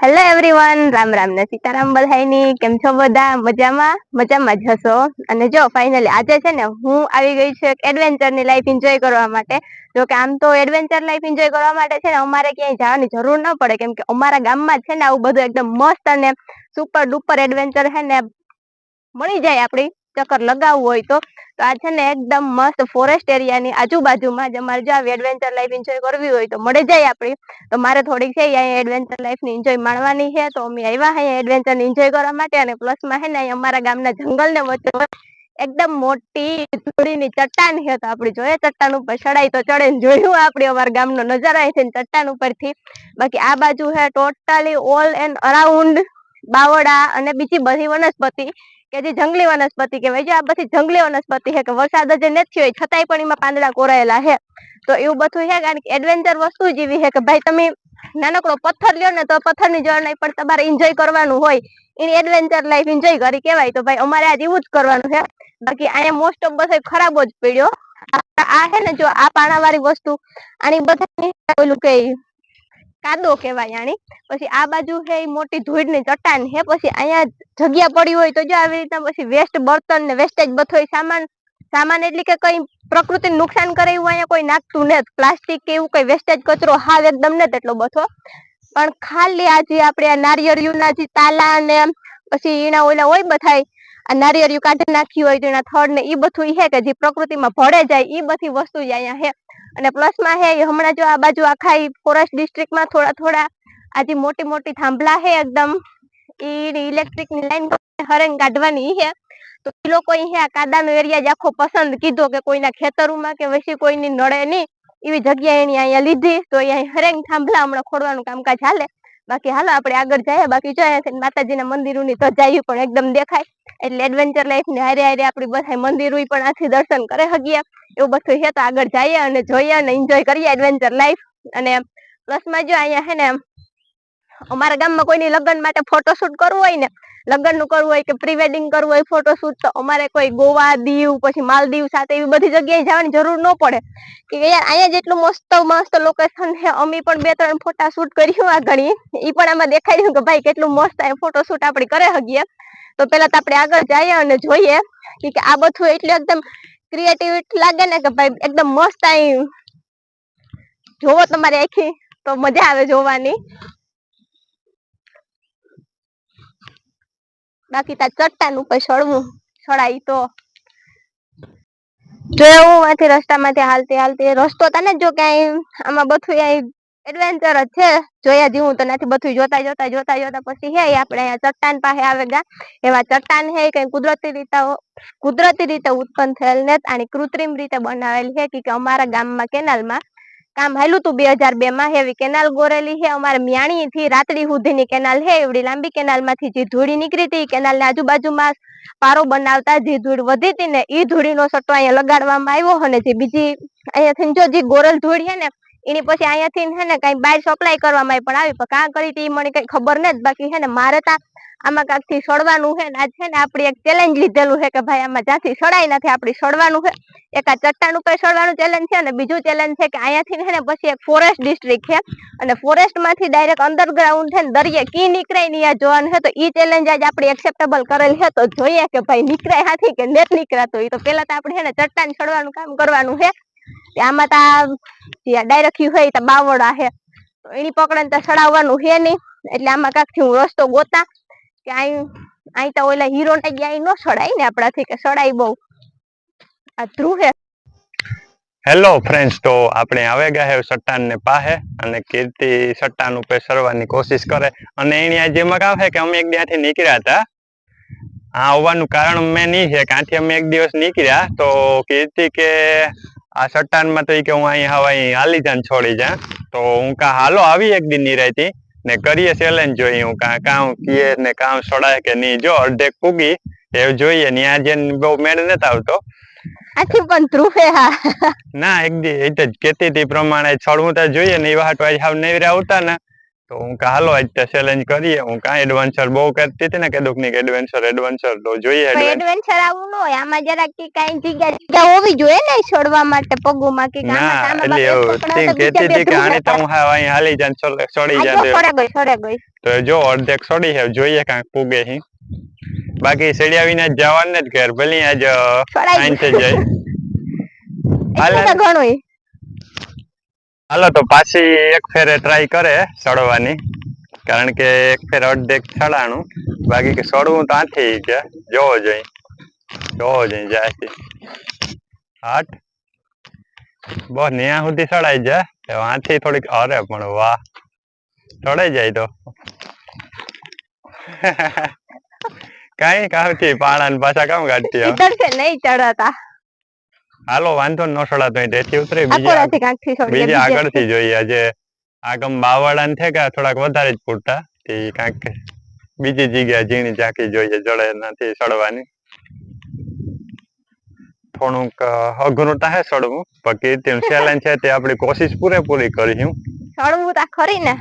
Hello everyone Ram Ram. ને સીતારામ બધાયની. કેમ છો બધા? મજામાં? મજામાં જ હશો? અને જો ફાઇનલી આજે છે ને હું આવી ગઈ છું એક એડવેન્ચરની લાઈફ એન્જોય કરવા માટે. જો કે આમ તો એડવેન્ચર લાઈફ એન્જોય કરવા માટે છે ને અમારે ક્યાંય જવાની જરૂર ન પડે. કેમ કે અમારા ગામમાં છે ને આવું બધું એકદમ મસ્ત અને સુપર ડુપર એડવેન્ચર છે ને. મળી જાય આપડી ચક્કર લગાવવું હોય તો તો આ છે ને એકદમ મસ્ત ફોરેસ્ટ એરિયાની આજુબાજુમાં જ અમારે જો આવી એડવેન્ચર લાઈફ એન્જોય કરવી હોય તો મળી જાય આપણી. તો મારે થોડીક છે અહીંયા એડવેન્ચર લાઈફની એન્જોય માણવાની છે, તો અમે આવ્યા અહીંયા એડવેન્ચર એન્જોય કરવા માટે અને પ્લસમાં છે ને અમારા ગામના જંગલ ને વચ્ચે એકદમ મોટી ધૂળીની ચટ્ટાન છે તો આપણે જોઈએ ચટ્ટાન ઉપર ચડાઈ તો ચડે ને જોયું આપણે અમારા ગામનો નજારો છે ચટ્ટાન ઉપરથી. બાકી આ બાજુ છે totally all and around Bavla અને બીજી બધી વનસ્પતિ. કે જે જંગલી વનસ્પતિ કહેવાય છે આ બધી જંગલી વનસ્પતિ છે કે વરસાદ જ નથી હોય, છતાંય પણ એમાં પાંદડા કોરાયેલા છે. તો એવું બધું છે કારણ કે એડવેન્ચર વસ્તુ જ એવી છે કે ભાઈ તમે નાનકડો પથ્થર લ્યો ને તો પથ્થરની જળ નહીં, પણ તમારે એન્જોય કરવાનું હોય. એની એડવેન્ચર લાઈફ એન્જોય કરી કહેવાય. તો ભાઈ અમારે આજ એવું જ કરવાનું છે. બાકી અહીંયા મોસ્ટ ઓફ બધો ખરાબ જ પડ્યો. આ છે ને જો આ પાણાવાળી વસ્તુ, આની બધાની ઓલું કે કાદો કહેવાય આની. પછી આ બાજુ છે એ મોટી ધૂળની ચટ્ટાન છે. પછી અહીંયા જગ્યા પડી હોય તો જો આવી રીતના પછી વેસ્ટ બર્તન ને વેસ્ટેજ બધો સામાન સામાન એટલે કે કઈ પ્રકૃતિને નુકસાન કરે એવું અહીંયા કોઈ નાખતું નથી. પ્લાસ્ટિક કે એવું કઈ વેસ્ટેજ કચરો હાવ એકદમ નથી એટલો બધો. પણ ખાલી આજે આપણે આ નારિયેળીઓના જે તાલા ને પછી એના ઓલા હોય બધાય આ નારિયેળિયું કાઢી નાખ્યું હોય તો એના થડ ને એ બધું છે કે જે પ્રકૃતિમાં ભળે જાય એ બધી વસ્તુ જ અહીંયા છે અને પ્લસમાં હે હમણાં જો આ બાજુ આખા ફોરેસ્ટ ડિસ્ટ્રિક્ટમાં થોડા થોડા આ જે મોટી મોટી થાંભલા છે એકદમ, ઈ ઇલેક્ટ્રિકની લાઈન હરેંગ કાઢવાની છે તો એ લોકો અહીંયા કાદાનો એરિયા જ આખો પસંદ કીધો કે કોઈના ખેતરોમાં કે પછી કોઈની નડે નહીં એવી જગ્યા એની અહીંયા લીધી. તો અહીંયા હરેંગ થાંભલા હમણાં ખોડવાનું કામકાજ હાલે. બાકી હાલો, આપણે આગળ જઈએ. બાકી જો અહીંયા માતાજીના મંદિરોની ધજાયું પણ એકદમ દેખાય. એટલે એડવેન્ચર લાઈફ ને હારે હારે આપણી બધા મંદિરો પણ આથી દર્શન કરે હગીએ એવું બધું છે તો આગળ જઈએ અને જોઈએ અને એન્જોય કરીએ એડવેન્ચર લાઈફ અને પ્લસમાં જો અહીંયા છે ને અમારા ગામમાં કોઈની લગ્ન માટે ફોટોશૂટ કરવું હોય ને, લગ્નનું કરવું હોય કે પ્રિવેડિંગ કરવું હોય ફોટોશૂટ તો અમારે કોઈ ગોવા, દીવ, પછી માલદીવ સાથે એવી બધી જગ્યાએ જવાની જરૂર ન પડે. કે યાર, અહીંયા જેટલું મસ્ત મસ્ત લોકેશન છે, અમે પણ બે ત્રણ ફોટા શૂટ કર્યું આ ઘણી એ પણ આમાં દેખાઈ રહ્યું કે ભાઈ કેટલું મસ્ત આ ફોટોશૂટ આપણે કરે શકીએ તો પેલા તો આપણે આગળ જઈએ અને જોઈએ કે આ બધું એટલે એકદમ ક્રિએટિવિટી લાગે ને કે ભાઈ એકદમ મસ્ત અહીં જોવો તમારી આખી, તો મજા આવે જોવાની. બાકી તાર ચટ્ટાન ઉપર ચડવું ચડાય તો. જો હું માંથી રસ્તામાંથી હાલતી હાલતી રસ્તો તને જો ક્યાંય આમાં બધું એડવેન્ચર જ છે. જોયા જેવું તો નથી બધું જોતા જોતા જોતા જોતા પછી હે આપણે અહીંયા ચટ્ટાન પાસે આવેગા એવા ચટ્ટાન હે કઈ કુદરતી રીતે કુદરતી રીતે ઉત્પન્ન થયેલ ને આની કૃત્રિમ રીતે બનાવેલ છે કે અમારા ગામમાં, કેનાલમાં કામ હાલ્યું તું બે હજાર બે માં હેવી કેનાલ ગોરેલી છે અમારે મ્યાણી થી રાતડી સુધીની કેનાલ છે એવડી લાંબી કેનાલમાંથી જે ધૂળી નીકળી હતી કેનાલની આજુબાજુમાં પારો બનાવતા જે ધૂળ વધી હતી ને એ ધૂળીનો સટ્ટો અહીંયા લગાડવામાં આવ્યો અને જે બીજી અહીંયાથી જો જે ગોરલ ધૂળ છે ને, એની પછી અહીંયાથી છે ને, કઈ બહાર સપ્લાય કરવામાં આવી પણ આવી, પણ કાં કરી હતી મને કઈ ખબર નથી, બાકી છે ને, મારે ત્યાં આમાં કાંકથી સડવાનું છે ને? આજ છે ને આપણે એક ચેલેન્જ લીધેલું છે કે ભાઈ આમાં જ્યાંથી સડાય નથી, આપણે સડવાનું છે એક આ ચટ્ટાન ઉપર સડવાનું ચેલેન્જ છે અને બીજું ચેલેન્જ છે કે અહીંયાથી છે ને પછી એક ફોરેસ્ટ ડિસ્ટ્રિક્ટ છે. અને ફોરેસ્ટમાંથી ડાયરેક્ટ અંડરગ્રાઉન્ડ છે ને દરિયે કી નીકળાય નહીં આ જોવાનું છે તો એ ચેલેન્જ આજે આપણે એક્સેપ્ટેબલ કરેલ છે. તો જોઈએ કે ભાઈ નીકળાય હાથી કે નેટ નીકળાતો એ તો પેલા તો આપણે છે ને ચટ્ટાન સડવાનું કામ કરવાનું છે આમાં તો ડાયરેક્ટ હોય તો બાવળા છે એની પકડે તો સડાવવાનું છે નહીં. એટલે આમાં કાંકથી હું રસ્તો ગોતા કે અહીં તો ઓલા હીરો ને ગયા ન સડાય ને આપણાથી કે સડાય બહુ. આ ધ્રુવ હેલો ફ્રેન્ડ્સ તો આપણે આવે ગયા હે સટ્ટાન ને પાહે અને કીર્તિ સટ્ટાન ઉપર સરવાની કોશિશ કરે. અને એની આ જેમાં કામ કે અમે એક ત્યાંથી નીકળ્યા હતા. આ આવવાનું કારણ મેં નહીં છે કાંથી અમે એક દિવસ નીકળ્યા તો કીર્તિ કે આ સટ્ટાનમાં તો ઈ કે હું અહીં હવા અહીં હાલી જાન છોડી જા તો હું કા હાલો આવી એક દિન નિરાયતી ને કરીએ ચેલેન્જ જોઈએ હું કા કામ કીએ ને કામ સડાય કે નહીં. જો અડધેક પૂગી એ જોઈએ. ને આજે બહુ મેળ નથી આવતો. આથી પણ ધ્રુવ હા. ના એક દી એ તો જ કેતી હતી પ્રમાણે છોડવું તો જોઈએ ને એ વાટ વાજ હાવ નવરા આવતા ને. તો હું કહા હાલો આજ તો ચેલેન્જ કરીએ. હું કાંઈ એડવેન્ચર બહુ કરતી હતી ને કદુકની એડવેન્ચર એડવેન્ચર તો જોઈએ એડવેન્ચર આવું ન હોય. આમાં જરા કે કઈ જગ્યા જગ્યા હોવી જોઈએ ને છોડવા માટે પગોમાં કે કામ એટલે એવું તે કહેતી હતી કે આને તો હું હા અહીં હાલી જાન છોડ- જાન છોડે ગઈ છોડે ગઈ. તો જો અડધેક છોડી હે જોઈએ કાંઈક પૂગે હી બાકી સેડિયા વિના જવાનું જ ઘેર ભલે આજ આઈ થઈ જાય એટલે તો ઘણું હાલો, તો પાછી એક ફેરે ટ્રાય કરે સડવાની કારણ કે એક ફેર અડધેક સડાણું બાકી કે સડવું તો આથી છે. જોવો જોઈ જોવો જોઈએ જાય છે. આઠ બસ ન્યા સુધી સડાઈ જાય. આથી થોડીક અરે પણ વાહ. સડાઈ જાય તો. કઈ કાવતી પાણા પાછા કામ કાઢતી નહીં ચડતા હાલો વાંધો ન સડાતો તેથી ઉતરે બીજી. આગળથી જોઈએ આજે આગમ બાવળાન છે કે થોડાક વધારે જ પૂરતા તે કાંઈક બીજી જગ્યા ઝીણી ઝાંકી જોઈએ જળે નથી સડવાની થોડુંક અઘરું તા હે સડવું પણ કીર્તિનું સેલેન છે તે આપણી કોશિશ પૂરેપૂરી કરીશું. સળવું તા ખરી ને.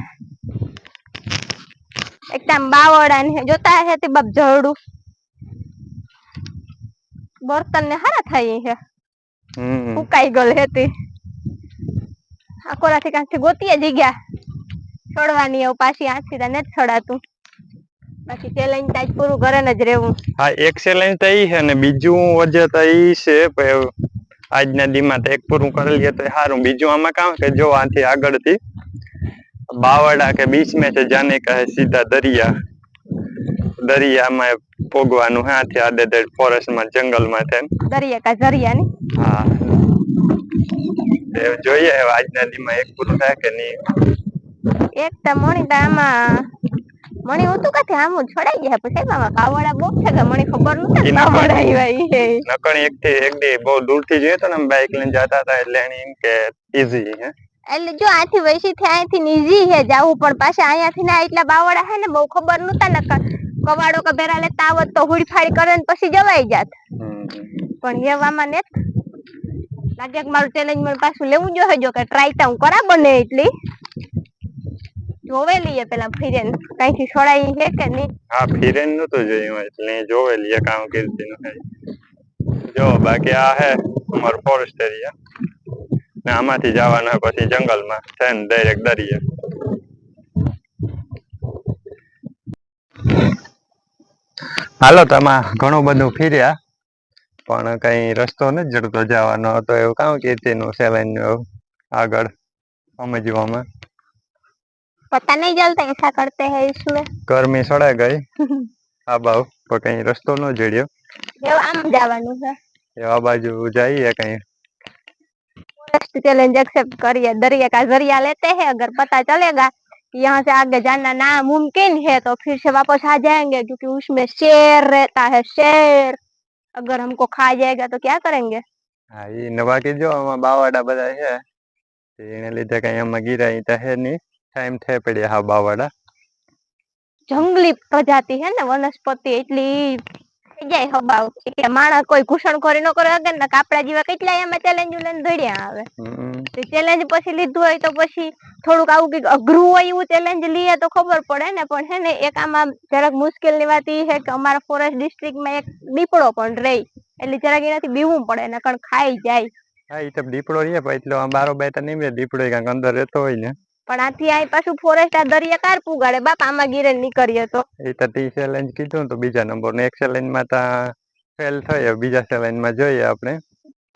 એકદમ બાવળા ને જોતા હે તે બાપ જરડું બર્તન ને હારા થઈ છે ફૂકાઈ ગયેલ હતી. આકોરાથી કાંથી ગોતીએ જગ્યા છોડવાની એવું પાછી આથી ને જ છોડાતું બાકી ચેલેન્જ તાજ પૂરું ઘરે જ રહેવું. હા એક ચેલેન્જ તો ઈ છે ને બીજું વજે તો ઈ છે આજના દીમાં એક પૂરું કરી લઈએ તો સારું બીજું આમાં કામ કે જો આથી આગળથી. બાવડા કે બીચ મેં છે જાને કહે સીધા દરિયા. દરિયામાં પોગવાનું હાથી આડેદેડ ફોરેસ્ટમાં જંગલમાં છે. દરિયા કા જરિયા ની? હા. જોઈએ હવે આજના દીમાં એક પૂરું થાય કે નહીં. એક તો મણી તો આમાં મણી હું તું કાથી આમ છોડાઈ ગયા પછી મામા કાવડા બહુ છે કે મણી ખબર નહોતી ના પડાઈ ભાઈ નકણ એક થી એક દી બહુ દૂરથી જોઈએ તો ને બાઇક લઈને જતા હતા એટલે એની એમ કે ઈઝી હે. એટલે જો આથી વૈસી થી અહીંથી નીજી હે જાવું પણ પાછા અહીંયાથી ના એટલા બાવડા હે ને બહુ ખબર નહોતા ને કવાડો કે ભેરા લેતા આવત તો હુડફાડી કરે ને પછી જવાઈ જાત. પણ એવામાં ને લાગે કે મારું ચેલેન્જ મને પાછું લેવું જોઈએ જો કે ટ્રાય તો હું કરા બને એટલી. જોવે લઈએ પેલા ફિરેન. કઈથી છોડાઈ છે કે નહીં? હા, ફિરેન નતું જોયું એટલે અહીં જોવેલી એક આમ કીર્તિ નું જો, બાકી આ હે અમારું ફોરેસ્ટ એરિયા ને આમાંથી જવાનું પછી જંગલમાં. છે ને ડાયરેક્ટ દરિયે. હાલો તમે ઘણું બધું ફીર્યા. પણ કઈ રસ્તો નથી જડતો જવાનો તો એવું કામ કીર્તિ નું સેલેન આગળ સમજવામાં पता नहीं चलता ऐसा करते हैं इसमें ગરમી સડે ગઈ આ બાવ પણ કઈ રસ્તો ન જડ્યો એવું આમ જવાનું છે એવા બાજુ જઈએ કઈ फॉरेस्ट चैलेंज एक्सेप्ट करिए दरिया का जरिया लेते हैं अगर पता चलेगा कि यहाँ से आगे जाना नामुमकिन है तो फिर से वापस आ जाएंगे क्योंकि उसमें शेर रहता है शेर अगर हमको खा जाएगा तो क्या करेंगे હા ઈ ને બાકી જો આમાં બાવાડા બધા છે તો એને લીધે કઈ આમાં ગિરાઈ તો હે નહીં ટાઈમ થઈ પડ્યા હા બાવાડા જંગલી પ્રજાતિ है ને વનસ્પતિ એટલી થઈ જાય હબાવ કે માણસ કોઈ ઘૂસણખોરી ન કરે અગર ને કાપડા જેવા કેટલા એમાં ચેલેન્જ લઈને દોડ્યા આવે હમ. ચેલેન્જ પછી લીધું હોય તો પછી થોડુંક આવું કંઈક અઘરું હોય એવું ચેલેન્જ લઈએ તો ખબર પડે ને પણ હે ને એક આમાં જરાક મુશ્કેલની વાત એ છે કે અમારા ફોરેસ્ટ ડિસ્ટ્રિક્ટમાં એક દીપડો પણ રહે એટલે જરાક એનાથી બીવું પડે નકર ખાઈ જાય. હા એ તો દીપડો રહીએ પણ એટલો બારો બેઠા નહીં રહે દીપડો કાંક અંદર રહેતો હોય ને. પણ આથી આ પાછું ફોરેસ્ટ આ દરિયા કાર પુગાડે બાપ આમાં ગીરે નીકળીએ તો. એ તો ટી ચેલેન્જ કીધું તો બીજા નંબર ને એક challenge માં તો ફેલ થયો બીજા challenge માં જોઈએ આપણે.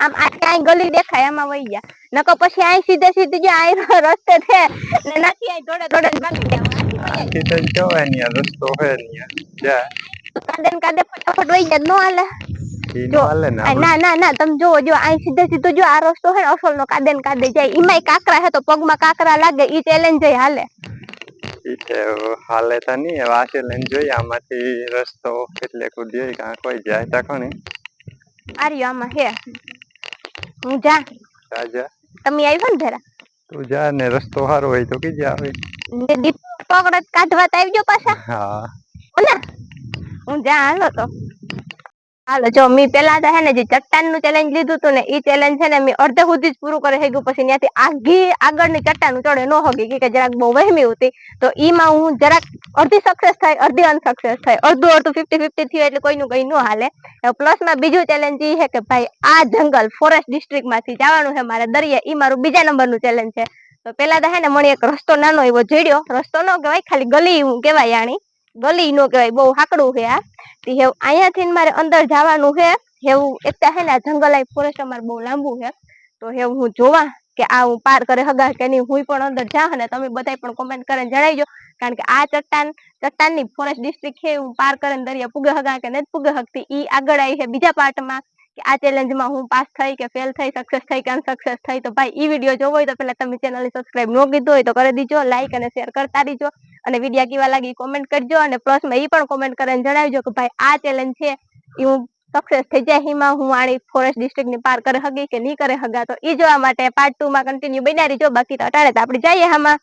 આમ આ ગલી દેખાય આમાં વહી ગયા. નકો પછી આ સીધે સીધે જે આ રસ્તે છે ને નાખી આ દોડે દોડે ને ભાગી જવાનું. આથી વહી આથી તો જવાય નહીં રસ્તો હે નહીં જા. કાંદે કાંદે ફટાફટ વહી જાય નો હાલે. ઈ જો, નો હાલે ને આ આપણે. ના ના ના તમે જોવો જો આ સીધે સીધો જો આ રસ્તો હે ને અસલ નો કાદે ને કાદે જાય. એમાંય કાકરા હે તો પગમાં કાકરા લાગે ઈ ચેલેન્જ હાલે. ઈ છે હવે હાલે તો નહીં આ challenge જોઈએ આમાંથી રસ્તો કેટલે કૂદીએ કાં કોઈ જાય તો ખરી. આર્યો આમાં હે. હું જા. જા જા. તમે આવ્યો ને ભેરા તું જા ને રસ્તો સારો હોય તો કીજે આવે. પકડત કાઢવા તો આવજો પાછા. હા. ઓલા. હું જા હાલો તો. હાલો જો મી પેલા તો હે ને જે ચટ્ટાનનું ચેલેન્જ લીધું તું ને એ ચેલેન્જ છે ને મેં અડધે સુધી જ પૂરું કરી ગયું પછી ત્યાંથી આગી આગળની ચટ્ટાન ચડે ન હગી કે જરાક બહુ વહેમી હતી. તો ઈમાં હું જરાક અડધી સક્સેસ થાય, અડધી અનસક્સેસ થાય. અડધું અડધું ફિફ્ટી ફિફ્ટી થયું એટલે કોઈનું કઈ ન હાલે. પ્લસમાં બીજું ચેલેન્જ એ છે કે ભાઈ, આ જંગલ ફોરેસ્ટ ડિસ્ટ્રિક્ટમાંથી જવાનું છે મારે દરિયા. એ મારું બીજા નંબરનું ચેલેન્જ છે. તો પેલા તો હે ને મને એક રસ્તો નાનો એવો જડ્યો. રસ્તો ન કહેવાય, ખાલી ગલી હું કહેવાય આણી ગલી નો કહેવાય, બહુ હાકડું છે આ. હેવ અહીંયાથી મારે અંદર જવાનું છે. એવું એક હે ને આ જંગલ આ ફોરેસ્ટ અમારે બહુ લાંબુ છે. તો હેવ હું જોવા કે આ હું પાર કરે હગા કે નહીં હું પણ અંદર જા અને તમે બધા પણ કોમેન્ટ કરીને જણાવજો. કારણ કે આ ચટ્ટાન, ચટ્ટાનની ફોરેસ્ટ ડિસ્ટ્રિક્ટ છે હું પાર કરીને દરિયા પુગે હગા કે નથી પુગે હકતી ઈ આગળ આવી છે બીજા પાર્ટમાં કે આ ચેલેન્જમાં હું પાસ થઈ કે ફેલ થઈ સક્સેસ થઈ કે અનસક્સેસ થઈ, તો ભાઈ ઈ વીડિયો જોવો હોય તો પહેલા તમે ચેનલને સબસ્ક્રાઇબ ન કીધું હોય તો કરી દીજો લાઈક અને શેર કરતા દીજો અને વિડીયા કેવા લાગી કોમેન્ટ કરજો અને પ્લસમાં ઈ પણ કોમેન્ટ કરીને જણાવજો કે ભાઈ આ ચેલેન્જ છે એ હું સક્સેસ થઈ જાય હિમાં હું આણી ફોરેસ્ટ ડિસ્ટ્રિક્ટની પાર કરે હગી કે નહીં કરે હગા, તો ઈ જોવા માટે પાર્ટ ટુ માં કન્ટિન્યુ બન્યા રહીજો. બાકી તો અટાડે તો આપણે જઈએ હામાં